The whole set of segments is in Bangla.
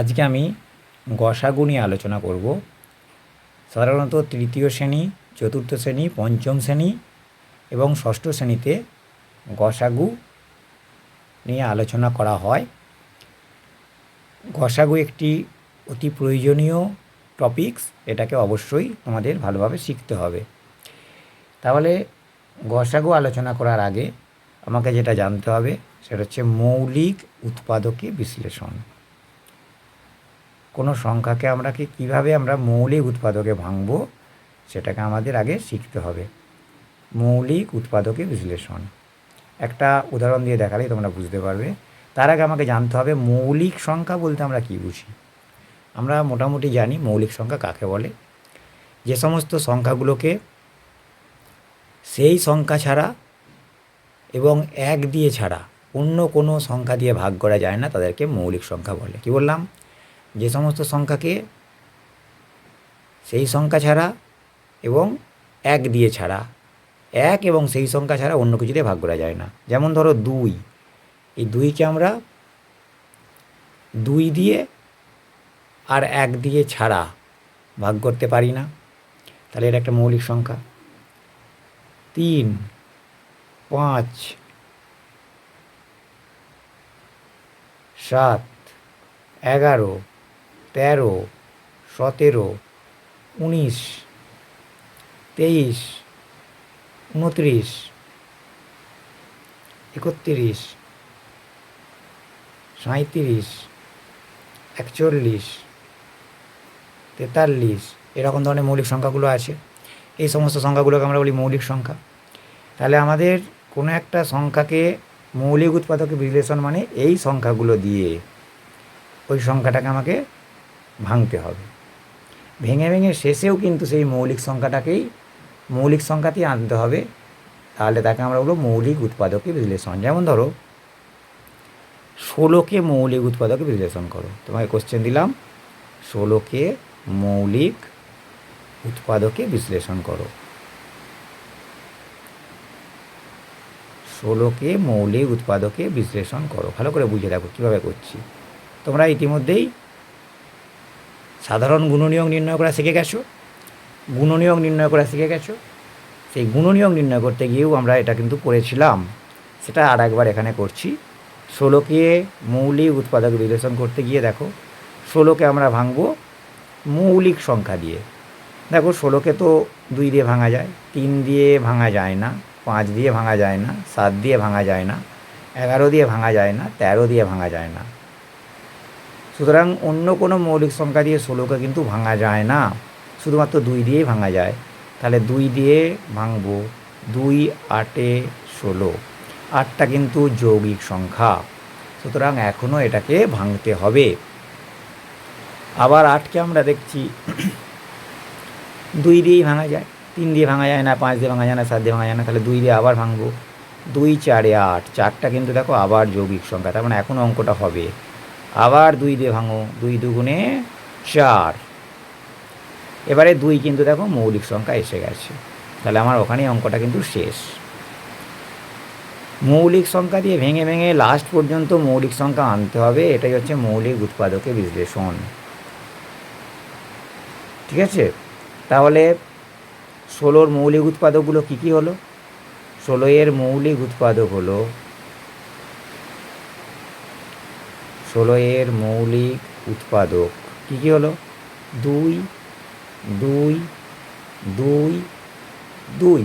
আজকে আমি গসাগু নিয়ে আলোচনা করব। সাধারণত তৃতীয় শ্রেণি, চতুর্থ শ্রেণি, পঞ্চম শ্রেণি এবং ষষ্ঠ শ্রেণীতে গসাগু নিয়ে আলোচনা করা হয়। গসাগু একটি অতি প্রয়োজনীয় টপিকস এটাকে অবশ্যই তোমাদের ভালোভাবে শিখতে হবে। তাহলে গসাগু আলোচনা করার আগে আমাকে যেটা জানতে হবে, সেটা হচ্ছে মৌলিক উৎপাদকে বিশ্লেষণ। কোনো সংখ্যাকে আমরা কি কীভাবে আমরা মৌলিক উৎপাদকে ভাঙবো, সেটাকে আমাদের আগে শিখতে হবে। মৌলিক উৎপাদকে বিশ্লেষণ। একটা উদাহরণ দিয়ে দেখালেই তোমরা বুঝতে পারবে। তার আগে আমাকে জানতে হবে মৌলিক সংখ্যা বলতে আমরা কী বুঝি? আমরা মোটামুটি জানি মৌলিক সংখ্যা কাকে বলে। যে সমস্ত সংখ্যাগুলোকে সেই সংখ্যা ছাড়া এবং এক দিয়ে ছাড়া অন্য কোনো সংখ্যা দিয়ে ভাগ করা যায় না, তাদেরকে মৌলিক সংখ্যা বলে। কি বললাম? যে সমস্ত সংখ্যাকে সেই সংখ্যা ছাড়া এবং এক দিয়ে ছাড়া, এক এবং সেই সংখ্যা ছাড়া অন্য কিছু দিয়ে ভাগ করা যায় না। যেমন ধরো দুই। এই দুইকে আমরা দুই দিয়ে আর এক দিয়ে ছাড়া ভাগ করতে পারি না। তাহলে এটা একটা মৌলিক সংখ্যা। তিন, পাঁচ, সাত, এগারো তেরো, সতেরো, উনিশ, তেইশ, উনত্রিশ, একত্রিশ, সাঁইত্রিশ, একচল্লিশ, তেতাল্লিশ, এরকম ধরনের মৌলিক সংখ্যাগুলো আছে। এই সমস্ত সংখ্যাগুলোকে আমরা বলি মৌলিক সংখ্যা। তাহলে আমাদের কোনো একটা সংখ্যাকে মৌলিক উৎপাদকে বিশ্লেষণ মানে এই সংখ্যাগুলো দিয়ে ওই সংখ্যাটাকে আমাকে ভাঙতে হবে। ভেঙে ভেঙে শেষেও কিন্তু সেই মৌলিক সংখ্যাটাকেই, মৌলিক সংখ্যাতেই আনতে হবে। তাহলে তাকে আমরা বলব মৌলিক উৎপাদকে বিশ্লেষণ। যেমন ধরো, ষোলোকে মৌলিক উৎপাদকে বিশ্লেষণ করো। তোমাকে কোশ্চেন দিলাম, ষোলোকে মৌলিক উৎপাদকে বিশ্লেষণ করো। ষোলোকে মৌলিক উৎপাদকে বিশ্লেষণ করো। ভালো করে বুঝে দেখো কীভাবে করছি। তোমরা ইতিমধ্যেই সাধারণ গুণনীয়ক নির্ণয় করা শিখে গেছো? গুণনীয়ক নির্ণয় করা শিখে গেছো? সেই গুণনীয়ক নির্ণয় করতে গিয়েও আমরা এটা কিন্তু করেছিলাম। সেটা আর একবার এখানে করছি। ষোলোকে মৌলিক উৎপাদক বিশ্লেষণ করতে গিয়ে দেখো, ষোলোকে আমরা ভাঙবো মৌলিক সংখ্যা দিয়ে। দেখো, ষোলোকে তো দুই দিয়ে ভাঙা যায়, তিন দিয়ে ভাঙা যায় না, পাঁচ দিয়ে ভাঙা যায় না, সাত দিয়ে ভাঙা যায় না, এগারো দিয়ে ভাঙা যায় না, তেরো দিয়ে ভাঙা যায় না। সুতরাং অন্য কোনো মৌলিক সংখ্যা দিয়ে ষোলোকে কিন্তু ভাঙা যায় না। শুধুমাত্র দুই দিয়েই ভাঙা যায়। তাহলে দুই দিয়ে ভাঙবো দুই আটে ষোলো। আটটা কিন্তু যৌগিক সংখ্যা। সুতরাং এখনও এটাকে ভাঙতে হবে। আবার আটকে আমরা দেখছি দুই দিয়েই ভাঙা যায়। তিন দিয়ে ভাঙা যায় না, পাঁচ দিয়ে ভাঙা যায় না, সাত দিয়ে ভাঙা যায় না, তাহলে দুই দিয়ে আবার ভাঙবো। দুই, চারে আট। চারটা কিন্তু দেখো আবার যৌগিক সংখ্যা। তার মানে এখন অঙ্কটা হবে। আবার দুই দিয়ে ভাঙো, দুই দুগুণে চার। এবারে দুই কিন্তু দেখো মৌলিক সংখ্যা এসে গেছে। তাহলে আমার ওখানেই অঙ্কটা কিন্তু শেষ। মৌলিক সংখ্যা দিয়ে ভেঙে ভেঙে লাস্ট পর্যন্ত মৌলিক সংখ্যা আনতে হবে, এটাই হচ্ছে মৌলিক উৎপাদকে বিশ্লেষণ। ঠিক আছে? তাহলে ষোলোর মৌলিক উৎপাদকগুলো কী কী হলো? ষোলো এর মৌলিক উৎপাদক হলো ষোলো এর মৌলিক উৎপাদক। কী কী হলো? দুই দুই দুই দুই।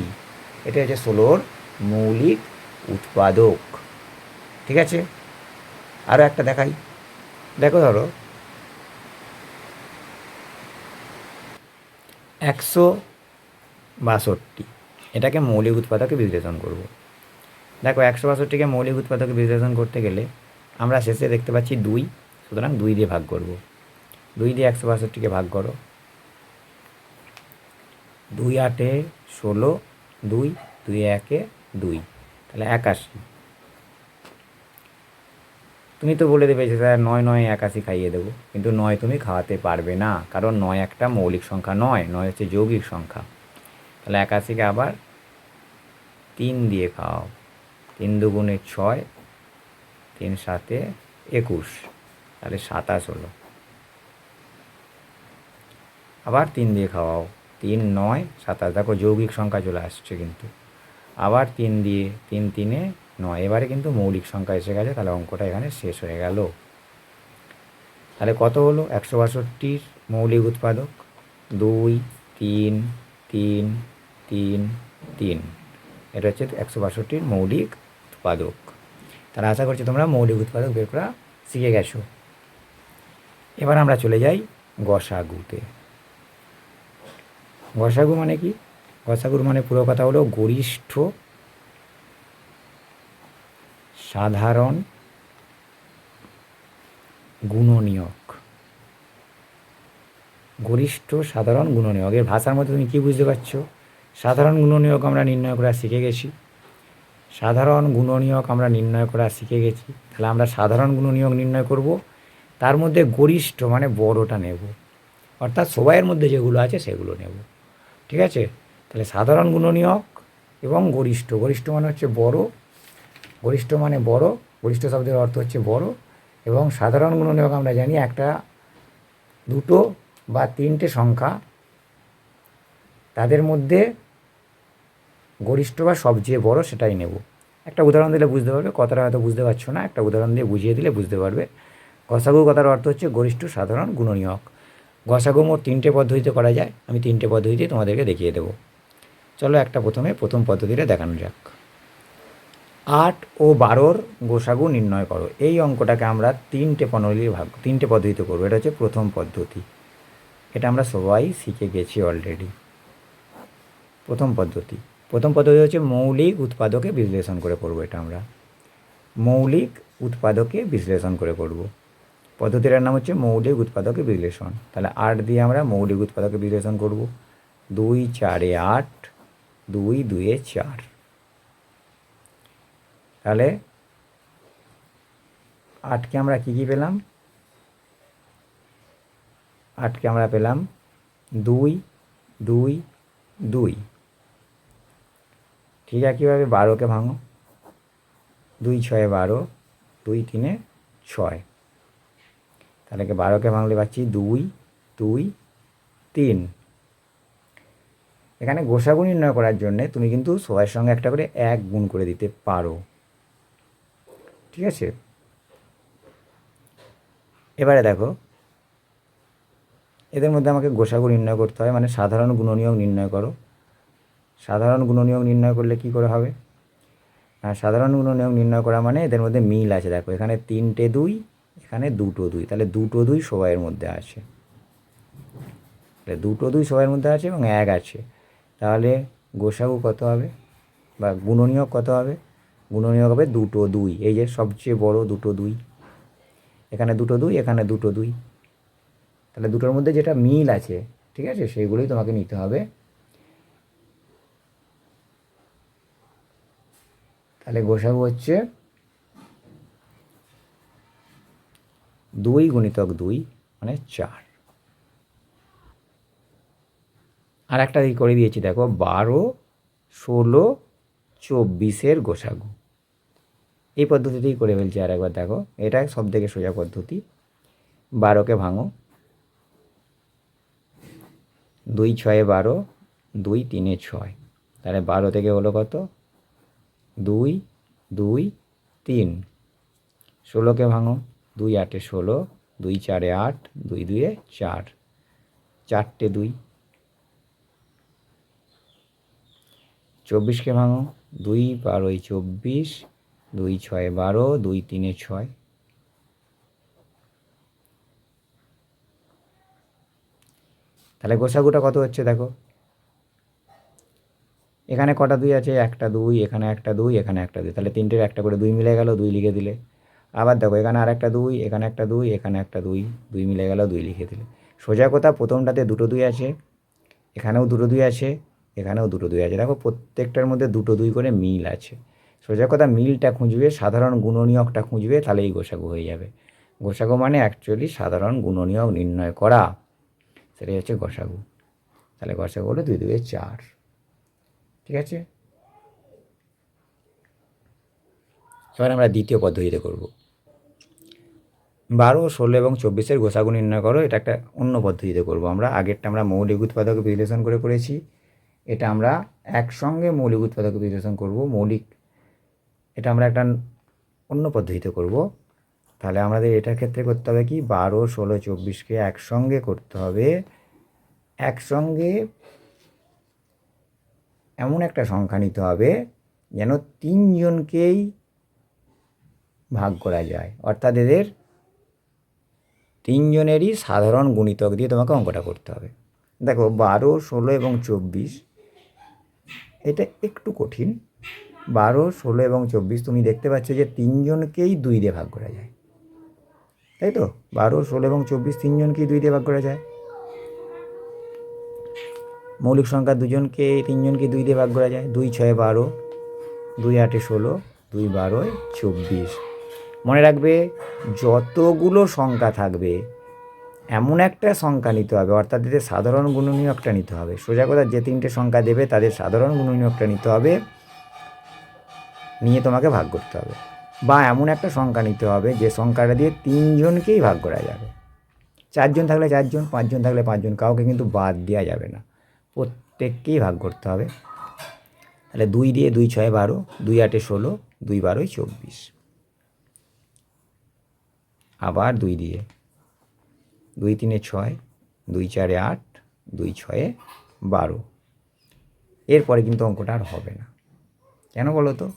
এটা হচ্ছে ষোলোর মৌলিক উৎপাদক। ঠিক আছে? আরও একটা দেখাই। দেখো, ধরো। একশো বাষট্টি। এটাকে মৌলিক উৎপাদকে বিশ্লেষণ করব। দেখো, একশো বাষট্টিকে মৌলিক উৎপাদকে বিশ্লেষণ করতে গেলে আমরা শেষে দেখতে পাচ্ছি দুই, সুতরাং দুই দিয়ে ভাগ করব। দুই দিয়ে একশো বাষট্টিকে ভাগ করো। দুই আটে ষোলো, দুই দুই একে দুই। তাহলে একাশি। তুমি তো বলে দেবে যে স্যার নয় নয়, একাশি খাইয়ে দেবো। কিন্তু নয় তুমি খাওয়াতে পারবে না, কারণ নয় একটা মৌলিক সংখ্যা নয় নয় হচ্ছে যৌগিক সংখ্যা। তাহলে একাশিকে আবার তিন দিয়ে খাওয়াও তিন দুগুণে ছয় তিন সাতে একুশ, তাহলে সাতাশ হলো। আবার তিন দিয়ে খাওয়াও। তিন নয়, সাতাশ। দেখো যৌগিক সংখ্যা চলে আসছে কিন্তু। আবার তিন দিয়ে, তিন তিনে নয়। এবারে কিন্তু মৌলিক সংখ্যা এসে গেছে, তাহলে অঙ্কটা এখানে শেষ হয়ে গেল। তাহলে কত হলো? একশো বাষট্টির মৌলিক উৎপাদক। দুই, তিন তিন তিন তিন। এটা হচ্ছে একশো বাষট্টির মৌলিক উৎপাদক। তাহলে আশা করছি তোমরা মৌলিক উৎপাদক বের করা শিখে গেছো। এবার আমরা চলে যাই গসাগুতে। গসাগু মানে কি? গসাগুর মানে পুরো কথা হলো গরিষ্ঠ, সাধারণ, গুণনীয়ক। গরিষ্ঠ, সাধারণ, গুণনীয়ক। এর ভাষার মধ্যে তুমি কী বুঝতে পারছ? সাধারণ, গুণনীয়ক আমরা নির্ণয় করা শিখে গেছি। সাধারণ গুণনীয়ক আমরা নির্ণয় করা শিখে গেছি। তাহলে আমরা সাধারণ গুণনীয়ক নির্ণয় করব, তার মধ্যে গরিষ্ঠ মানে বড়টা নেব। অর্থাৎ সবাইয়ের মধ্যে যেগুলো আছে সেগুলো নেব। ঠিক আছে? তাহলে সাধারণ গুণনীয়ক এবং গরিষ্ঠ। গরিষ্ঠ মানে হচ্ছে বড়, গরিষ্ঠ মানে বড়, গরিষ্ঠ শব্দের অর্থ হচ্ছে বড় এবং সাধারণ গুণনীয়ক আমরা জানি একটা, দুটো বা তিনটে সংখ্যা। তাদের মধ্যে গরিষ্ঠ বা সবচেয়ে বড় সেটাই নেব। একটা উদাহরণ দিলে বুঝতে পারবে, কথাটা হয়তো বুঝতে পারছ না, একটা উদাহরণ দিয়ে বুঝিয়ে দিলে বুঝতে পারবে। গসাগু কথার অর্থ হচ্ছে গরিষ্ঠ, সাধারণ, গুণনীয়ক। গসাগু মোট তিনটে পদ্ধতিতে করা যায়, আমি তিনটে পদ্ধতিতে তোমাদেরকে দেখিয়ে দেবো। চলো একটা প্রথমে প্রথম পদ্ধতিটা দেখানো যাক। আট ও বারোর গোসাগু নির্ণয় করো। এই অঙ্কটাকে আমরা তিনটে প্রণালীর ভাগ, তিনটে পদ্ধতিতে করব। এটা হচ্ছে প্রথম পদ্ধতি। এটা আমরা সবাই শিখে গেছি অলরেডি প্রথম পদ্ধতি। প্রথম পদ্ধতি হচ্ছে মৌলিক উৎপাদকে বিশ্লেষণ করে করব এটা আমরা। মৌলিক উৎপাদকে বিশ্লেষণ করে করব পদ্ধতিটার নাম হচ্ছে মৌলিক উৎপাদকে বিশ্লেষণ। তাহলে আট দিয়ে আমরা মৌলিক উৎপাদকে বিশ্লেষণ করব। দুই চারে আট, দুই দুয়ে চার। তাহলে আটকে আমরা কী কী পেলাম? আটকে আমরা পেলাম দুই দুই দুই। ঠিক একইভাবে বারোকে ভাঙো। দুই ছয়ে বারো, দুই তিনে ছয়। তাহলে বারোকে ভাঙলে পাচ্ছি দুই দুই, তিন। এখানে গোসাগু নির্ণয় করার জন্যে তুমি কিন্তু সবার সঙ্গে একটা করে এক গুণ করে দিতে পারো। ঠিক আছে? এবারে দেখো, এদের মধ্যে আমাকে গোসাগু নির্ণয় করতে হয় মানে সাধারণ গুণনীয়ক নির্ণয় করো। সাধারণ গুণনীয়ক নির্ণয় করলে কি করে হবে? আর সাধারণ গুণনীয়ক নির্ণয় করা মানে এদের মধ্যে মিল আছে। দেখো, এখানে তিনটে দুই, এখানে দুটো দুই। তাহলে দুটো দুই সবাইয়ের মধ্যে আছে তাহলে দুটো দুই সবাইয়ের মধ্যে আছে এবং এক আছে। তাহলে গোসাগু কত হবে? বা গুণনীয়ক কত হবে? গুণনীয়ক হবে দুটো দুই। এই যে সবচেয়ে বড় দুটো দুই। এখানে দুটো দুই, এখানে দুটো দুই। তাহলে দুটোর মধ্যে যেটা মিল আছে, ঠিক আছে, সেইগুলোই তোমাকে নিতে হবে। তাহলে গোসাগু হচ্ছে দুই গুণিতক দুই মানে চার। আর একটা দিক করে দিয়েছি, দেখো, বারো, ষোলো, চব্বিশের গোসাগু। এই পদ্ধতিতেই করে ফেলছি আর একবার দেখো, এটা সব থেকে সোজা পদ্ধতি। বারোকে ভাঙো। দুই ছয়ে বারো, দুই তিনে ছয়। তাহলে বারো থেকে হলো কত? দুই দুই, তিন। ষোলোকে ভাঙো, দুই, আটে ষোলো, দুই, চারে আট, দুই, দুয়ে চার। চারটে দুই। চব্বিশকে ভাঙো, দুই বারোই চব্বিশ, দুই ছয় বারো, দুই তিনে ছয়। তাহলে গোসাগুটা কত হচ্ছে দেখো? এখানে কটা দুই আছে? একটা দুই, এখানে একটা দুই, এখানে একটা দুই। তাহলে তিনটের একটা করে দুই মিলে গেল, দুই লিখে দিলে। আবার দেখো, এখানে আর একটা দুই, এখানে একটা দুই, এখানে একটা দুই দুই মিলে গেল, দুই লিখে দিলে। সোজা কথা, প্রথমটাতে দুটো দুই আছে, এখানেও দুটো দুই আছে, এখানেও দুটো দুই আছে। দেখো, প্রত্যেকটার মধ্যে দুটো দুই করে মিল আছে। সোজা কথা, মিলটা খুঁজবে, সাধারণ গুণনীয়কটা খুঁজবে তাহলে এই গোসাগু হয়ে যাবে। গোসাগু মানে অ্যাকচুয়ালি সাধারণ গুণনীয়ক নির্ণয় করা। সেটাই হচ্ছে গোসাগু। তাহলে গোসাগু হলো দুই দুয়ে চার। ঠিক আছে? এবার আমরা দ্বিতীয় পদ্ধতিতে করব। বারো, ষোলো এবং চব্বিশের গোসাগু নির্ণয় করো, এটা একটা অন্য পদ্ধতিতে করব। আমরা আগেরটা আমরা মৌলিক উৎপাদক বিশ্লেষণ করে করেছি। এটা আমরা একসঙ্গে মৌলিক উৎপাদক বিশ্লেষণ করব, মৌলিক। এটা আমরা একটা অন্য পদ্ধতিতে করব। তাহলে আমাদের এটার ক্ষেত্রে করতে হবে কি? বারো, ষোলো, চব্বিশকে একসঙ্গে করতে হবে। একসঙ্গে এমন একটা সংখ্যা নিতে হবে যেন তিনজনকেই ভাগ করা যায়। অর্থাৎ এদের তিনজনেরই সাধারণ গুণিতক দিয়ে তোমাকে অঙ্কটা করতে হবে। দেখো, বারো, ষোলো এবং চব্বিশ, এটা একটু কঠিন। বারো, ষোলো এবং চব্বিশ, তুমি দেখতে পাচ্ছ যে তিনজনকেই দুই দিয়ে ভাগ করা যায়। তাই তো? বারো, ষোলো এবং চব্বিশ তিনজনকেই দুই দিয়ে ভাগ করা যায়। মৌলিক সংখ্যা দুজনকে, তিনজনকে দুই দিয়ে ভাগ করা যায়। দুই ছয় বারো, দুই আটে ষোলো, দুই বারোয় চব্বিশ। মনে রাখবে, যতগুলো সংখ্যা থাকবে, এমন একটা সংখ্যা নিতে হবে, অর্থাৎ এদের সাধারণ গুণনীয়কটা নিতে হবে। সোজা কথা, যে তিনটে সংখ্যা দেবে, তাদের সাধারণ গুণনীয়কটা নিতে হবে, নিয়ে তোমাকে ভাগ করতে হবে। বা এমন একটা সংখ্যা নিতে হবে, যে সংখ্যাটা দিয়ে তিনজনকেই ভাগ করা যাবে। চারজন থাকলে চারজন, পাঁচজন থাকলে পাঁচজন, কাউকে কিন্তু বাদ দেওয়া যাবে না। প্রত্যেককেই ভাগ করতে হবে। তাহলে দুই দিয়ে দুই ছয় বারো, দুই আটে ষোলো, দুই বারোই চব্বিশ। আবার দুই দিয়ে। দুই তিনে ছয়, দুই চারে আট, দুই ছয়ে বারো। এরপরে কিন্তু অঙ্কটা আর হবে না। কেন বলো তো?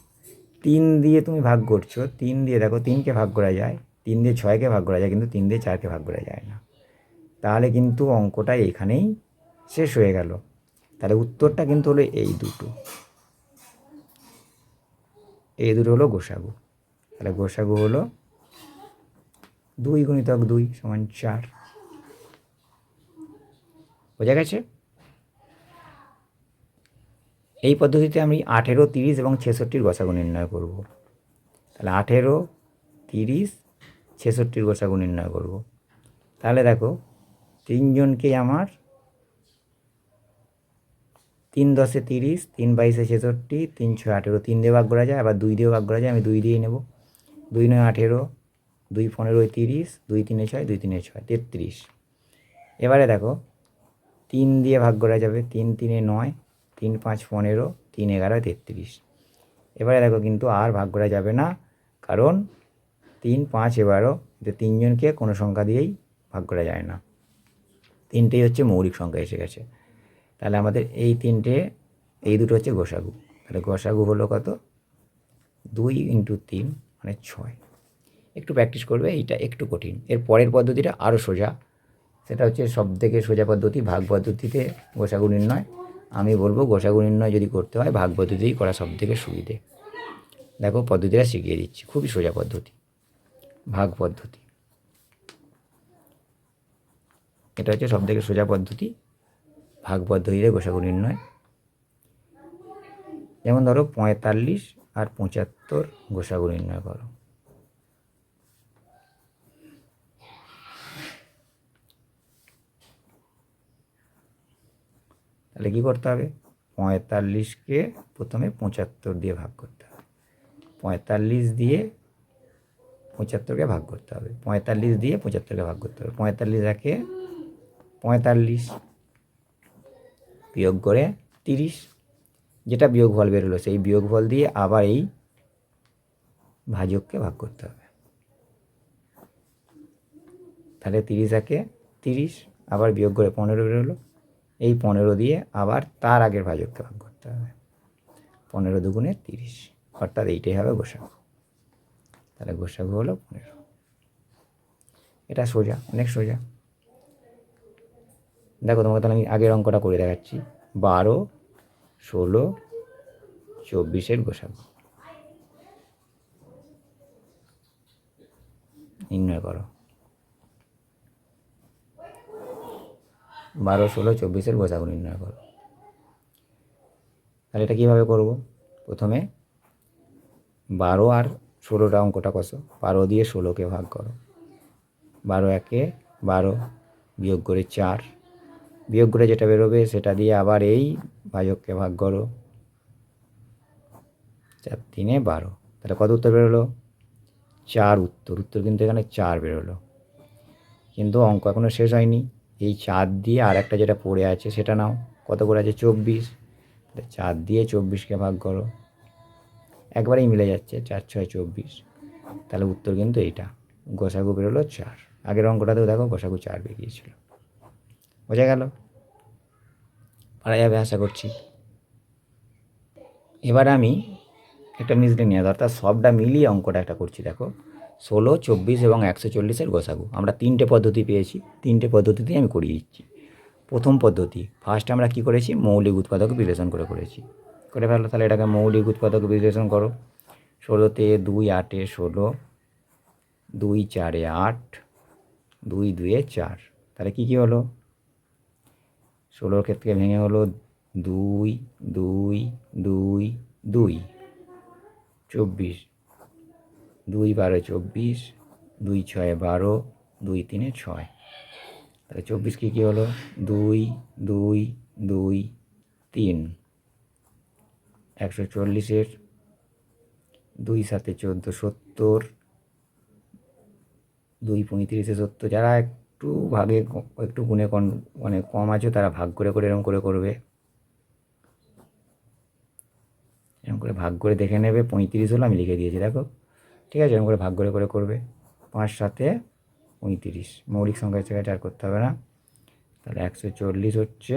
তিন দিয়ে তুমি ভাগ করছ, তিন দিয়ে দেখো তিনকে ভাগ করা যায়, তিন দিয়ে ছয়কে ভাগ করা যায়, কিন্তু তিন দিয়ে চারকে ভাগ করা যায় না। তাহলে কিন্তু অঙ্কটা এখানেই শেষ হয়ে গেল। তাহলে উত্তরটা কিন্তু হলো এই দুটো। এই দুটো হলো গোসাগু। তাহলে গোসাগু হলো দুই গুণিতক দুই সমান চার। বোঝা গেছে? এই পদ্ধতিতে আমি আঠেরো, তিরিশ এবং ছেষট্টির গোসাগু নির্ণয় করব। তাহলে আঠেরো, তিরিশ, ছেষট্টির গোসাগু নির্ণয় করব। তাহলে দেখো তিনজনকে আমার তিন দশে তিরিশ, তিন বাইশে ছেষট্টি, তিন ছয় আঠেরো। তিন দিয়ে ভাগ করা যায়, আবার দুই দিয়ে ভাগ করা যায়, আমি দুই দিয়েই নেব। দুই নয় আঠেরো, দুই পনেরোয় তিরিশ, দুই তিনে ছয়, দুই তিনে ছয়, তেত্রিশ। এবারে দেখো, তিন দিয়ে ভাগ করা যাবে, তিন তিনে নয়, তিন পাঁচ পনেরো, তিন এগারো তেত্রিশ। এবারে দেখো, কিন্তু আর ভাগ করা যাবে না, কারণ তিন পাঁচ এবারও এতে তিনজনকে কোনো সংখ্যা দিয়েই ভাগ করা যায় না। তিনটেই হচ্ছে মৌলিক সংখ্যা এসে গেছে। তাহলে আমাদের এই তিনটে, এই দুটো হচ্ছে গোসাগু। তাহলে গোসাগু হলো কত? দুই ইন্টু তিন মানে ছয়। একটু প্র্যাকটিস করবে, এইটা একটু কঠিন। এর পরের পদ্ধতিটা আরও সোজা। সেটা হচ্ছে সব থেকে সোজা পদ্ধতি, ভাগ পদ্ধতিতে গোসাগু নির্ণয়। আমি বলব গোসাগু নির্ণয় যদি করতে হয়, ভাগ পদ্ধতিই করা সব থেকে সুবিধে। দেখো পদ্ধতিটা শিখিয়ে দিচ্ছি, খুবই সোজা পদ্ধতি। ভাগ পদ্ধতি। এটা হচ্ছে সব থেকে সোজা পদ্ধতি। ভাগ পদ্ধতিতে গোসাগু নির্ণয় যেমন ধরো পঁয়তাল্লিশ আর পঁচাত্তর গোসাগু নির্ণয় করো। তাহলে কী করতে হবে? পঁয়তাল্লিশকে প্রথমে পঁচাত্তর দিয়ে ভাগ করতে হবে। পঁয়তাল্লিশ দিয়ে পঁচাত্তরকে ভাগ করতে হবে। পঁয়তাল্লিশ দিয়ে পঁচাত্তরকে ভাগ করতে হবে। পঁয়তাল্লিশ একে পঁয়তাল্লিশ বিয়োগ করে তিরিশ, যেটা বিয়োগফল বেরোলো সেই বিয়োগফল দিয়ে আবার এই ভাজককে ভাগ করতে হবে। তাহলে তিরিশ একে তিরিশ, আবার বিয়োগ করে পনেরো বেরোলো এই পনেরো দিয়ে আবার তার আগের ভাজককে ভাগ করতে হবে। পনেরো দুগুণে তিরিশ, অর্থাৎ এইটাই হবে গোসাগু। তাহলে গোসাগু হলো পনেরো। এটা সোজা, অনেক সোজা। দেখো, তোমাকে তাহলে আমি আগের অঙ্কটা করে দেখাচ্ছি। বারো, ষোলো, চব্বিশের গোসাগু। নির্ণয় করো। বারো, ষোলো, চব্বিশের গোসাগু নির্ণয় করো। তাহলে এটা কীভাবে করব? প্রথমে বারো আর ষোলোটা অঙ্কটা কষো। বারো দিয়ে ষোলোকে ভাগ করো। বারো একে বারো বিয়োগ করে চার। বিয়োগ করে যেটা বেরোবে, সেটা দিয়ে আবার এই ভাজককে ভাগ করো। চার, তিনে বারো। তাহলে কত উত্তর বেরোলো? চার উত্তর। উত্তর কিন্তু এখানে চার বেরোলো। কিন্তু অঙ্ক এখনও শেষ হয়নি। এই চার দিয়ে আর একটা যেটা পড়ে আছে, সেটা নাও। কত করে আছে? চব্বিশ। চার দিয়ে চব্বিশকে ভাগ করো। একবারেই মিলে যাচ্ছে, চার, ছয়, চব্বিশ। তাহলে উত্তর কিন্তু এইটা। গোসাগু বেরোলো চার। আগের অঙ্কটাতেও দেখো গোসাগু চার বেরিয়েছিল। বোঝা গেল? পারা যাবে আশা করছি। এবার আমি একটা মিসলিনিয়াস অর্থাৎ সবটা মিলিয়ে অঙ্কটা একটা করছি, দেখো। ষোলো, চব্বিশ এবং একশো চল্লিশের গোসাগু। আমরা তিনটে পদ্ধতি পেয়েছি, তিনটে পদ্ধতিতেই আমি করিয়ে দিচ্ছি। প্রথম পদ্ধতি ফার্স্ট আমরা কি করেছি? মৌলিক উৎপাদক বিশ্লেষণ করে করেছি। করে ফেলো, তাহলে এটাকে মৌলিক উৎপাদক বিশ্লেষণ করো। ষোলোতে দুই, আটে ষোলো, দুই, চারে আট, দুই, দুয়ে চার। তাহলে কী কী হলো? ষোলোর ক্ষেত্রে ভেঙে হলো দুই দুই দুই দুই। চব্বিশ। দুই বারো চব্বিশ, দুই ছয় বারো, দুই তিনে ছয়। তাহলে চব্বিশ কী কী হলো? দুই দুই দুই, তিন। একশো চল্লিশের দুই সাথে চোদ্দ সত্তর, দুই পঁয়ত্রিশে সত্তর। যারা একটু ভাগে একটু গুণে মানে কম আছে, তারা ভাগ করে করে এরকম করে করবে। এরকম করে ভাগ করে দেখে নেবে, পঁয়ত্রিশ হলো আমি লিখে দিয়েছি, দেখো। ঠিক আছে, এরকম করে ভাগ করে করে করবে। পাঁচ সাথে পঁয়ত্রিশ, মৌলিক সংখ্যা হিসেবে আর করতে হবে না। তাহলে একশো চল্লিশ হচ্ছে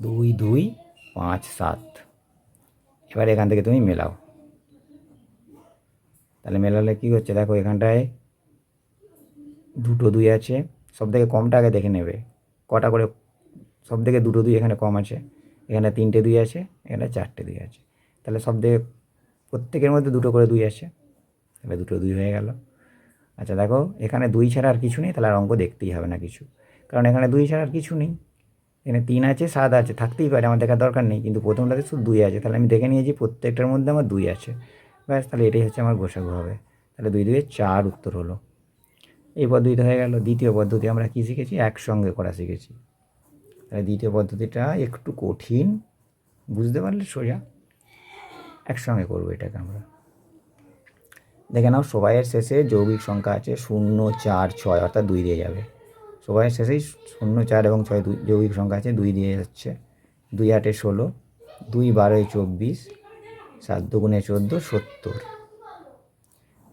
দুই দুই, পাঁচ, সাত। এবার এখান থেকে তুমি মেলাও। তাহলে মেলালে কী হচ্ছে, দেখো এখানটায় দুটো দুই আছে সব থেকে কমটা আগে দেখে নেবে। কটা করে সব থেকে দুটো দুই এখানে কম আছে। এখানে তিনটে দুই আছে, এখানে চারটে দুই আছে। তাহলে সব থেকে প্রত্যেকের মধ্যে দুটো করে দুই আছে। তাহলে দুটো দুই হয়ে গেল। আচ্ছা দেখো, এখানে দুই ছাড়া আর কিছু নেই, তাহলে আর অঙ্ক দেখতেই হবে না কিছু। কারণ এখানে দুই ছাড়া আর কিছু নেই। এখানে তিন আছে, সাত আছে, থাকতেই পারে, আমার দেখার দরকার নেই। কিন্তু প্রথমটাতে শুধু দুই আছে, তাহলে আমি দেখে নিয়েছি প্রত্যেকটার মধ্যে আমার দুই আছে। ব্যাস, তাহলে এটাই হচ্ছে আমার গোসাগু হবে। তাহলে দুই দুয়ে চার উত্তর হলো। এই পদ্ধতিটা হয়ে গেল। দ্বিতীয় পদ্ধতি আমরা কী শিখেছি? একসঙ্গে করা শিখেছি। তাহলে দ্বিতীয় পদ্ধতিটা একটু কঠিন, বুঝতে পারলে সোজা একসঙ্গে করব এটাকে আমরা। দেখে নাও, সবাইয়ের শেষে যৌগিক সংখ্যা আছে শূন্য, চার, ছয়, অর্থাৎ দুই দিয়ে যাবে। সবাইয়ের শেষেই শূন্য, চার এবং ছয় দুই, যৌগিক সংখ্যা আছে দুই দিয়ে যাচ্ছে। দুই আটে ষোলো, দুই বারোয় চব্বিশ, সাত দুগুণে চোদ্দ, সত্তর।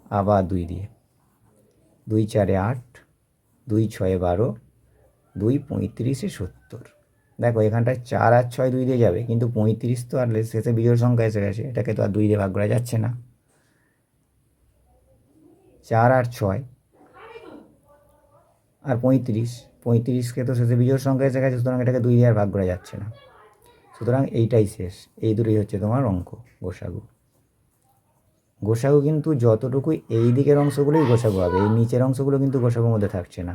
আবার দুই দিয়ে। দুই চারে আট, দুই ছয়ে বারো, দুই পঁয়ত্রিশে সত্তর। দেখো, এখানটায় চার আর ছয় দুই দিয়ে যাবে, কিন্তু পঁয়ত্রিশ তো আর শেষে বিজোড় সংখ্যা এসে গেছে, এটাকে তো আর দুই দিয়ে ভাগ করা যাচ্ছে না। চার আর ছয় আর পঁয়ত্রিশ, পঁয়ত্রিশকে তো শেষে বিজোড় সংখ্যা এসে গেছে, সুতরাং এটাকে দুই দিয়ে আর ভাগ করা যাচ্ছে না। সুতরাং এইটাই শেষ, এই দুটোই হচ্ছে তোমার অঙ্ক, গোসাগু। গোসাগু কিন্তু যতটুকু এই দিকের অংশগুলোই গোসাগু হবে, এই নিচের অংশগুলো কিন্তু গোসাগুর মধ্যে থাকছে না।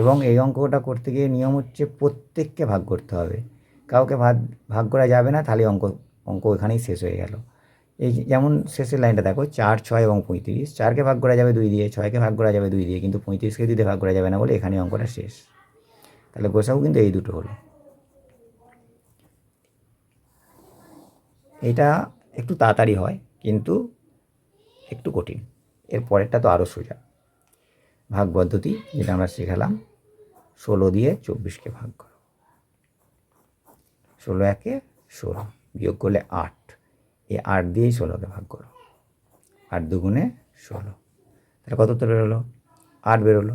এবং এই অঙ্কটা করতে গিয়ে নিয়ম হচ্ছে প্রত্যেককে ভাগ করতে হবে। কাউকে ভাগ ভাগ করা যাবে না, তাহলে অঙ্ক অঙ্ক এখানেই শেষ হয়ে গেল। এই যেমন শেষের লাইনটা দেখো, চার, ছয় এবং পঁয়ত্রিশ। চারকে ভাগ করা যাবে দুই দিয়ে, ছয়কে ভাগ করা যাবে দুই দিয়ে, কিন্তু পঁয়ত্রিশকে দিয়ে ভাগ করা যাবে না বলে এখানে অঙ্কটা শেষ। তাহলে গোসাগু কিন্তু এই দুটো হলো। এটা একটু তাড়াতাড়ি হয়, কিন্তু একটু কঠিন। এর পরেরটা তো আরও সোজা। ভাগ পদ্ধতি, যেটা আমরা শেখালাম, ষোলো দিয়ে চব্বিশকে ভাগ করো। ষোলো একে ষোলো বিয়োগ করলে আট। এই আট দিয়েই ষোলোকে ভাগ করো। আট দুগুণে ষোলো। তাহলে কত উত্তর বেরোলো আট বেরোলো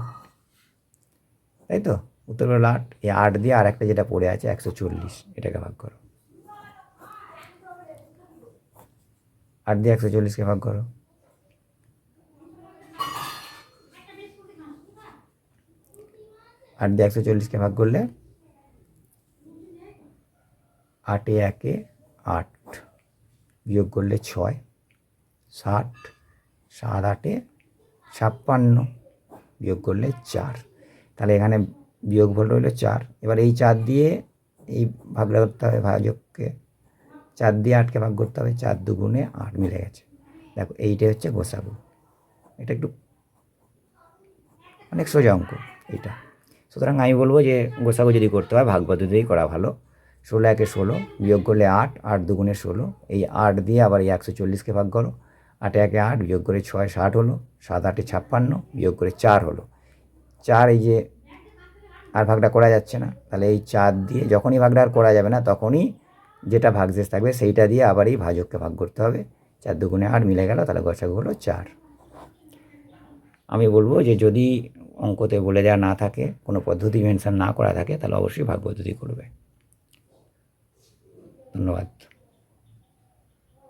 তাই তো? উত্তর বেরোলো আট। এই আট দিয়ে আর একটা যেটা পড়ে আছে, একশো চল্লিশ, এটাকে ভাগ করো। আট দিয়ে একশো চল্লিশকে ভাগ করো। আট দিয়ে একশো চল্লিশকে ভাগ করলে আটে একে আট বিয়োগ করলে ছয়, ষাট, সাত আটে ছাপ্পান্ন বিয়োগ করলে চার। তাহলে এখানে বিয়োগ ভোল রইল চার। এবার এই চার দিয়ে এই ভাগটা করতে হবে ভাজককে। চার দিয়ে আটকে ভাগ করতে হবে, চার দুগুণে আট মিলে গেছে। দেখো এইটাই হচ্ছে গোসাগু। এটা একটু অনেক সোজা অঙ্ক এইটা। সুতরাং আমি বলব যে গোসাগু যদি করতে হয় ভাগ পদ্ধতিতেই করা ভালো। ষোলো একে ষোলো, বিয়োগ করলে আট আট দুগুণে ষোলো। এই আট দিয়ে আবার এই একশো চল্লিশকে ভাগ করো। আটে একে আট, বিয়োগ করে ছয়, ষাট হলো। সাত আটে ছাপ্পান্ন, বিয়োগ করে চার হলো। চার এই যে আর ভাগটা করা যাচ্ছে না, তাহলে এই চার দিয়ে যখনই ভাগটা আর করা যাবে না, তখনই যেটা ভাগ ভাগশেষ থাকবে সেইটা দিয়ে আবার এই ভাজককে ভাগ করতে হবে। চার দুগুণে আট মিলে গেল, তাহলে গসাগু হলো চার। আমি বলব যে যদি অঙ্কতে বলে দেওয়া না থাকে, কোনো পদ্ধতি মেনশন না করা থাকে, তাহলে অবশ্যই ভাগ পদ্ধতি করবে। ধন্যবাদ।